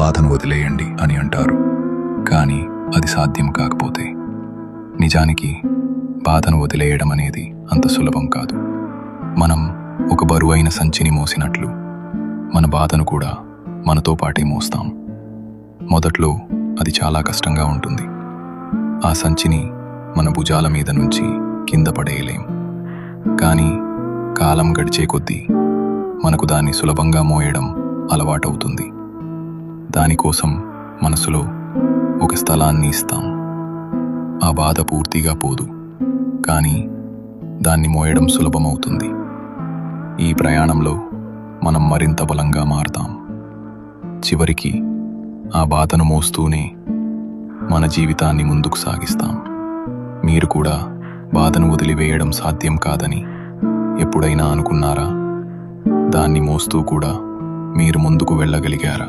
బాధను వదిలేయండి అని అంటారు. కానీ అది సాధ్యం కాకపోతే నిజానికి బాధను వదిలేయడం అనేది అంత సులభం కాదు. మనం ఒక బరువైన సంచిని మోసినట్లు మన బాధను కూడా మనతో పాటే మోస్తాం. మొదట్లో అది చాలా కష్టంగా ఉంటుంది. ఆ సంచిని మన భుజాల మీద నుంచి కింద పడేయలేం. కానీ కాలం గడిచే కొద్దీ మనకు దాన్ని సులభంగా మోయడం అలవాటవుతుంది. దానికోసం మనసులో ఒక స్థలాన్ని ఇస్తాం. ఆ బాధ పూర్తిగా పోదు. కానీ దాన్ని మోయడం సులభమవుతుంది. ఈ ప్రయాణంలో మనం మరింత బలంగా మారతాం. చివరికి ఆ బాధను మోస్తూనే మన జీవితాన్ని ముందుకు సాగిస్తాం. మీరు కూడా బాధను వదిలివేయడం సాధ్యం కాదని ఎప్పుడైనా అనుకున్నారా? దాన్ని మోస్తూ కూడా మీరు ముందుకు వెళ్ళగలిగారా?